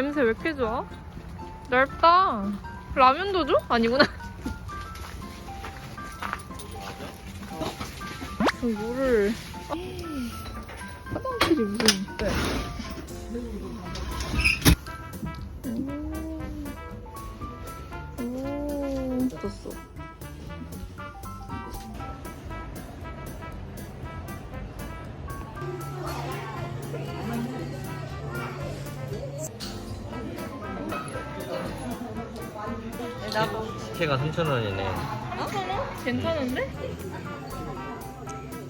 냄새 왜 이렇게 좋아? 넓다. 라면도 줘? 아니구나. 저 물을. 화장실이 무슨. 네. 1개가 3,000원이네. 괜찮아? 괜찮은데?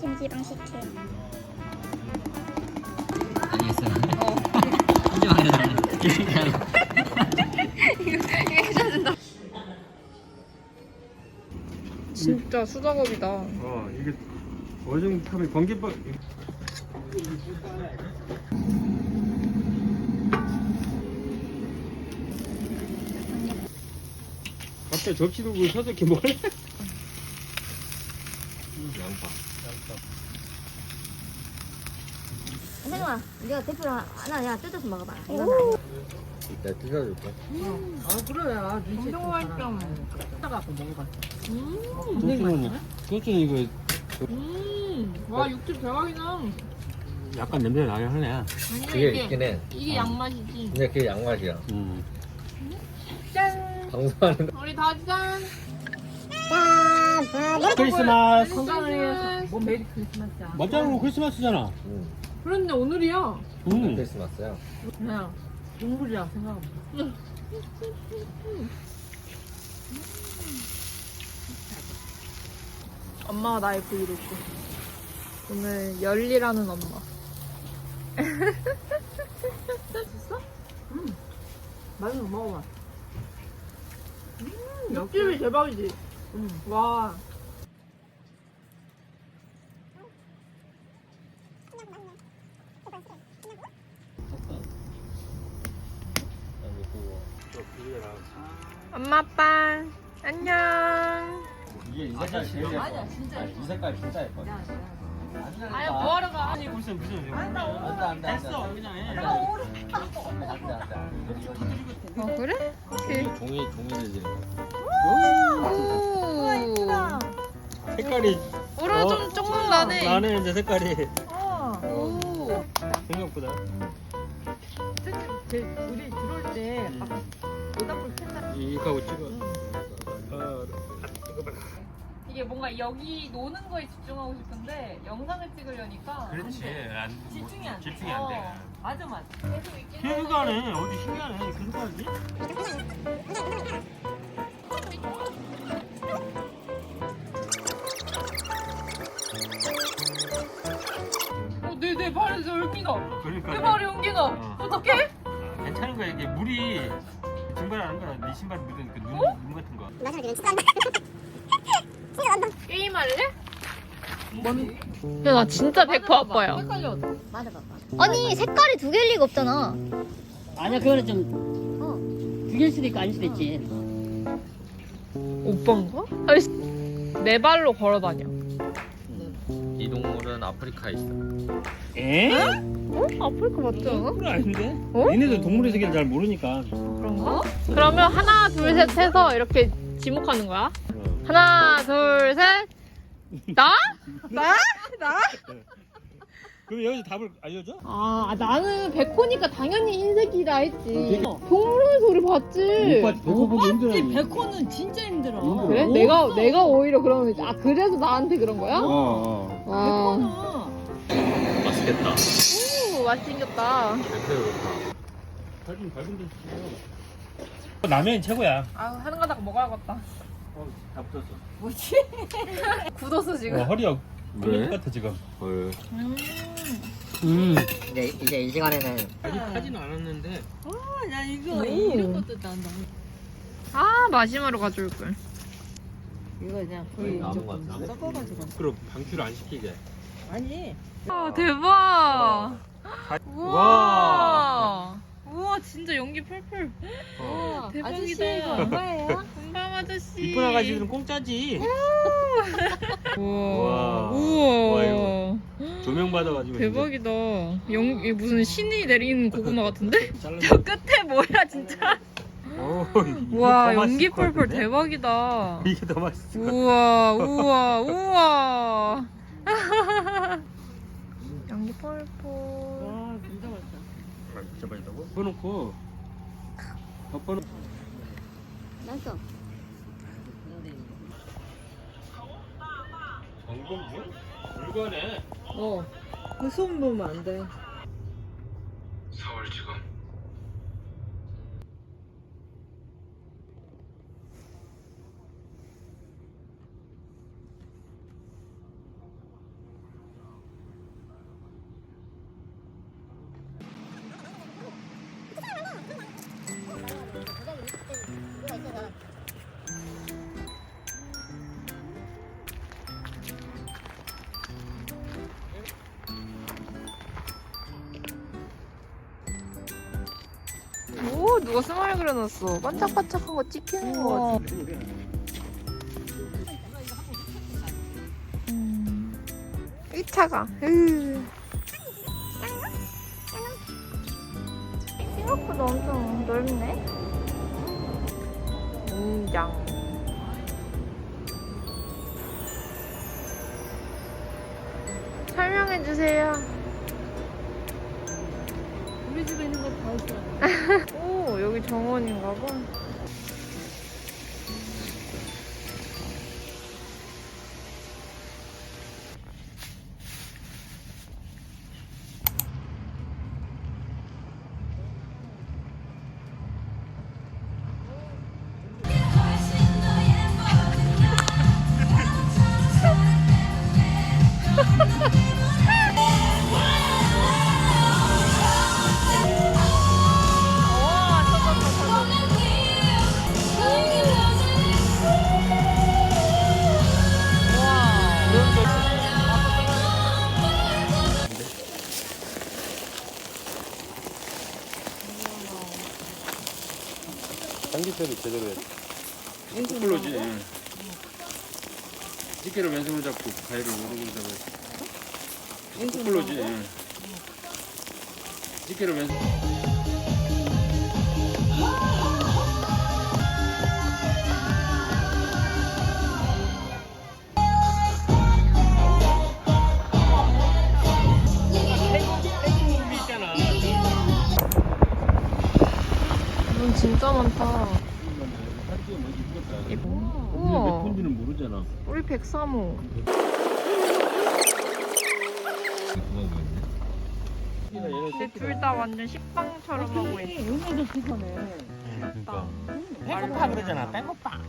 김치랑 식혜. 아니, 했어. 어. 하지 말아야 이거 이거 해줘야 된다. 진짜 수작업이다. 어, 이게 어중 탑이 번개빵. 갑자기 접시 들고 서서 이렇게 뭐래? 양파. 생아, 네가 대표로 하나 야 뜯어서 먹어봐. 이건 아니야. 내가 뜯어줄게. 엄청 맛있어. 소스는 소스는 이거 음, 와 육즙 대박이다. 약간 냄새 나긴 하네. 아니야 그게 이게 있긴 해. 이게 양맛이지. 근데 그게 양맛이야. 음. 짠. 방송하는 우리 다지 짠. 크리스마스. 건강을 위해서. 뭐 메리 크리스마스야. 맞잖아 크리스마스잖아. 음, 그런데 오늘이야. 음. 크리스마스야. 그냥 동물이라 생각하면 엄마가 나의 브이로그. 오늘 열리라는 엄마. 맛있는 거 먹어봐. 육즙이 대박이지. 음. 와. 엄마 아빠 안녕. 이게 이 색깔 예뻐. 진짜 아니, 이 색깔 진짜 예뻐. 아야 뭐하러 가? 아니 무슨 무슨. 안다, 안돼 안돼 됐어, 그냥 해. 안돼 안돼. 어 그래? 오케이. 종이 종이를 지는 오. 색깔이 우라 어, 좀 조금 나네. 나네 이제 색깔이 오. 생각보다. 그 우리 들어올 때막 모닥불 캔다. 이거하고 찍어. 어, 이 게 뭔가 여기 노는 거에 집중하고 싶은데 영상을 찍으려니까 그렇지. 안, 집중이 안 돼. 집중이 안 돼. 어. 맞아 맞아. 계속 있긴 희한하네. 어디 희한해. 그렇게 하지? 어, 내, 내 발에서 연기나. 그러니까. 내 발에 연기나. 어. 어떡해? 괜찮은 거야. 이게 물이 증발하는 거야. 네 신발 묻은 그눈 어? 눈 같은 거. 마지막에 는 치사한다. 게임할래? 야, 나 진짜 100% 아빠야. 헷갈려. 맞아 봐봐. 아니 색깔이 두 개일 리가 없잖아. 아니야 그거는 좀두 개일 수도 있고 아닐 수도 있지 오빠인가? 아니, 내 발로 걸어 다녀. 이 동물은 아프리카에 있어. 에? 어? 아프리카 맞지 않아? 그건 아닌데? 어? 얘네들 동물의 세계를 잘 모르니까. 그런가? 그러면 하나, 둘, 셋 해서 이렇게 지목하는 거야. 하나, 둘, 셋. 나? 나? 나? 그럼 여기서 답을 알려줘? 아, 나는 백호니까 당연히 흰색이라 했지. 되게- 동물 소리 봤지. 오빠 배고 보기 힘들어. 백호는 진짜 힘들어. 힘들어. 그래? 내가 내가 오히려 그러면 아 그래서 나한테 그런 거야? 어, 어. 아, 백호는 맛있겠다. 오 맛있겠다. 밝은 밝은 데 어, 라면이 최고야. 아 하는 거다가 먹어야겠다. 어, 다 붙었어. 뭐지? 굳었어 지금. 어, 허리가 왜? 끓일 것 같아 지금. 헐. 음. 이제, 이제 이 시간에는 아직 하지는 않았는데. 아, 나 이거 오. 이런 것도 난다. 아 마지막으로 가져올 걸. 이거 그냥 거의 불 남은 조금 것 같은데? 섞어가지고. 그럼 방출을 안 시키게. 아니. 아 대박. 우와. 와. 우와 진짜 연기 펄펄. 어. 대박이다. 아저씨 이거 얼마예요? 아저씨. 이쁜 아가씨들은 공짜지. 우와. 우와. 우와. 이거. 조명 받아가지고. 대박이다. 영, 이게 무슨 신이 내리는 고구마 같은데? 저 끝에 뭐야 진짜? 오, 이게 와더 맛있을 연기 것 펄펄? 대박이다. 이게 더 맛있을 것 같아. 우와 우와 우와. 연기 펄펄. 와 진짜 맛있다. 아, 진짜 맛있다고? 덮어놓고. 덮어놓고. 맛있어. 정금주? 물건에. 어. 그 소음 보면 안 돼. 누가 스마일 그려놨어. 반짝반짝한 거 찍히는 거 같아. 음. 이 차가. 으. 생각보다 엄청 넓네. 인장. 설명해 주세요. 있는 거다 있어. 오 여기 정원인가 봐. 삼겹살이 제대로 해. 숯불로지. 집게를 왼손으로 잡고 가위를 오른손으로 잡아야 숯불로지. 집게를 왼손. 103호. 근데 둘다 완전 식빵처럼 하고 있어. 오늘도 비싸네. 그러니까. 배고파 그러잖아. 배고파.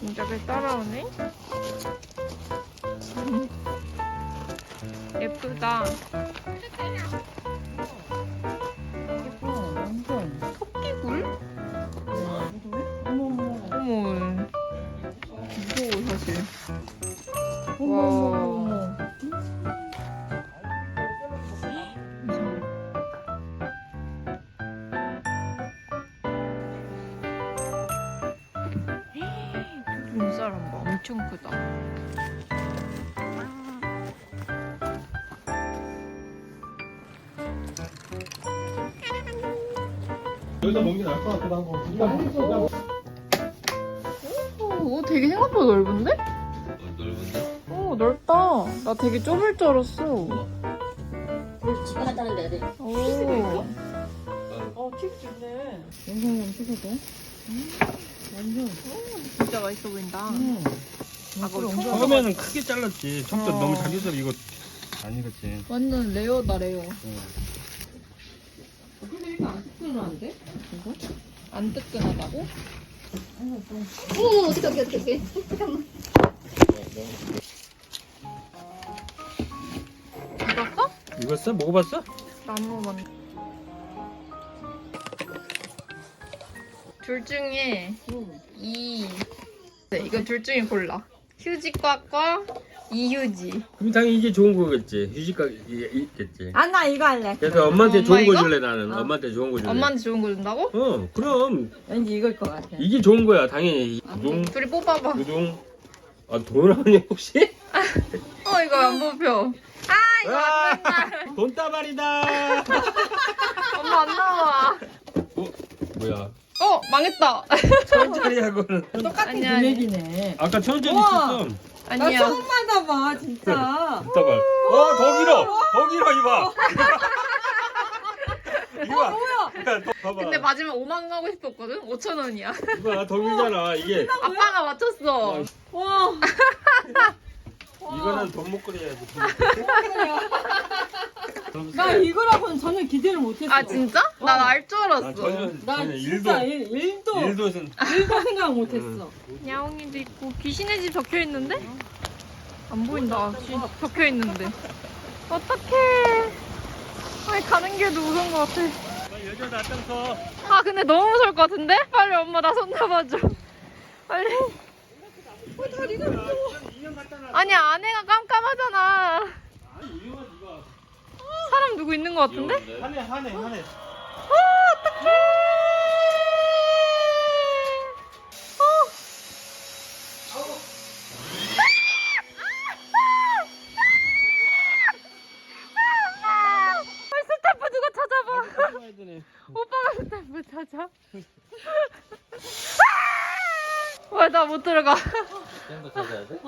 진짜 배 따라오네? 예쁘다. 어머 와. 어머 어머. 눈사람 봐. 엄청 크다. 여기서 먹는 게 나을 것 같기도 하고. 오, 되게 생각보다 넓은데? 오, 넓다. 나 되게 좁을 줄 알았어. 지가 한다는 데야 돼. 오. 어, 칩 좋네. 영상이랑 찍어도? 완전. 진짜 맛있어 보인다. 응. 아, 그거 처음에는 크게 잘랐지. 처음부터 어. 너무 자기들 이거 안 익었지. 완전 레어다, 레어. 근데 이거 안 뜨끈한데? 이거? 안 뜨끈하다고? 어머, 어떡해, 어떡해, 어떡해. 잠깐만. 익었어? 먹어봤어? 안 먹었네. 둘 중에 응. 이 네, 이거 둘 중에 골라. 휴지 꽉과 이유지. 그럼 당연히 이게 좋은 거겠지. 휴지가 이게 있겠지. 아 나 이거 할래. 그래서 엄마한테 엄마 좋은 거 이거? 줄래 나는. 엄마한테 좋은 거 줄래. 엄마한테 좋은 거 준다고? 어 그럼 왠지 이걸 것 같아. 이게 좋은 거야 당연히. 구둥 둘이 뽑아봐. 구둥. 아 돈하냐 혹시? 어 이거 안 뽑혀. 아안 된다. 돈다발이다. 엄마 안 나와. 어 뭐야? 어 망했다. 천짜리하고는 똑같은 아니야, 아니야. 금액이네. 아까 천 원짜리 우와. 있었어. 나 아니야. 처음 받아봐 진짜. 돈다발. 어 더 길어. 더 길어 이봐. 이봐. 뭐야? 야, 너 봐봐. 근데 마지막 5만 가고 싶었거든. 5천 원이야. 이봐 더 길잖아 이게. 아빠가 맞췄어. 와. 이거는 돈 못 그려야지. 나 이거라고는 전혀 기대를 못했어. 아 진짜? 난 알 줄 나 알았어. 전혀 나 전혀 진짜 일도 일, 일도 일도는 일도 생각 못했어. 야옹이도 있고 귀신의 집 적혀 있는데? 안 보인다. 귀 적혀 있는데. 어떡해. 아니 가는 길도 무서운 것 같아. 여자 나땅서 아 근데 너무 무서울 것 같은데? 빨리 엄마 나 손 잡아줘. 빨리. 아니 안에가 깜깜하잖아. 사람 누구 있는 것 같은데? 한해 한해 한해. 스태프 누가 찾아봐. 오빠가 스태프 찾아. 왜 나 못 들어가? 땡거 찾아야 돼?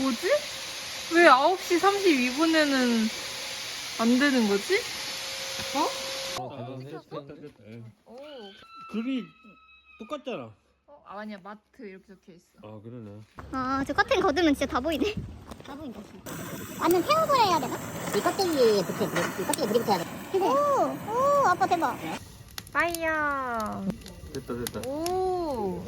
뭐지? 왜 9시 32분에는 안 되는 거지? 어, 가방 해줄게. 오. 그룹이 똑같잖아. 어, 아, 아니야 마트 이렇게 적혀 있어. 아 그러네. 아, 저 커튼 걷으면 진짜 다 보이네. 다 보인다, 진짜. 완전 태우고 해야 되나? 이 껍데기에 붙여, 이 껍데기에 물이 붙어야 돼. 오, 오, 아빠 대박. 빠이야. 됐다 됐다. 오.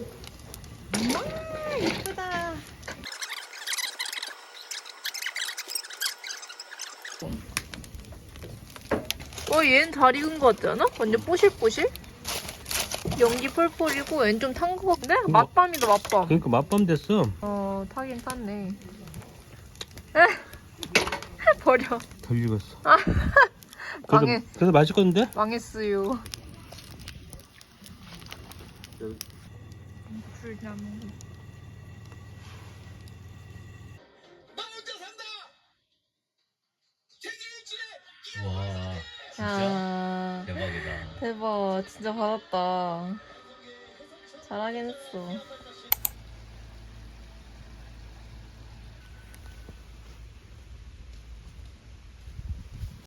어, 얘는 잘 익은 것 같지 않아? 완전 뽀실뽀실? 연기 펄펄이고 얘는 좀 탄 것 같은데? 맛밤이다 맛밤. 그러니까 맛밤 됐어. 어, 타긴 탔네. 에? 버려. 덜 익었어. 아, 그래도 망해. 그래도 맛있겠는데? 망했어요. 불나무. 와, 야, 대박이다. 대박. 진짜 받았다. 잘하긴 했어.